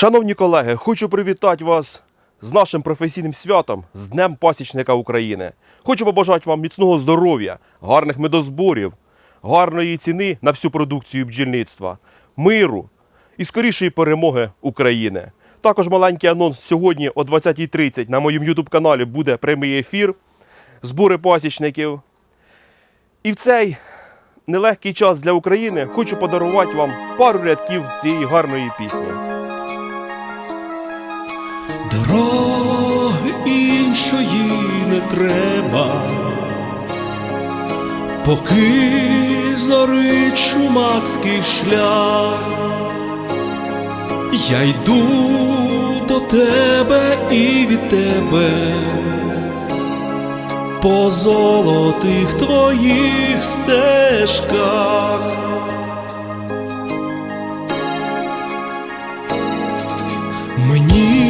Шановні колеги, хочу привітати вас з нашим професійним святом, з Днем Пасічника України. Хочу побажати вам міцного здоров'я, гарних медозборів, гарної ціни на всю продукцію бджільництва, миру і скорішої перемоги України. Також маленький анонс сьогодні о 20.30 на моєму YouTube-каналі буде прямий ефір, збори пасічників. І в цей нелегкий час для України хочу подарувати вам пару рядків цієї гарної пісні. Дороги іншої не треба, поки зорить шумацький шлях, я йду до тебе і від тебе по золотих твоїх стежках. Мені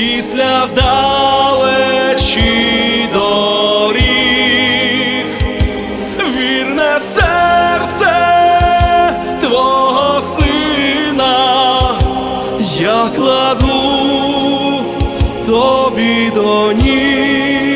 після вдалечі доріг, вірне серце твого сина, я кладу тобі до ніг.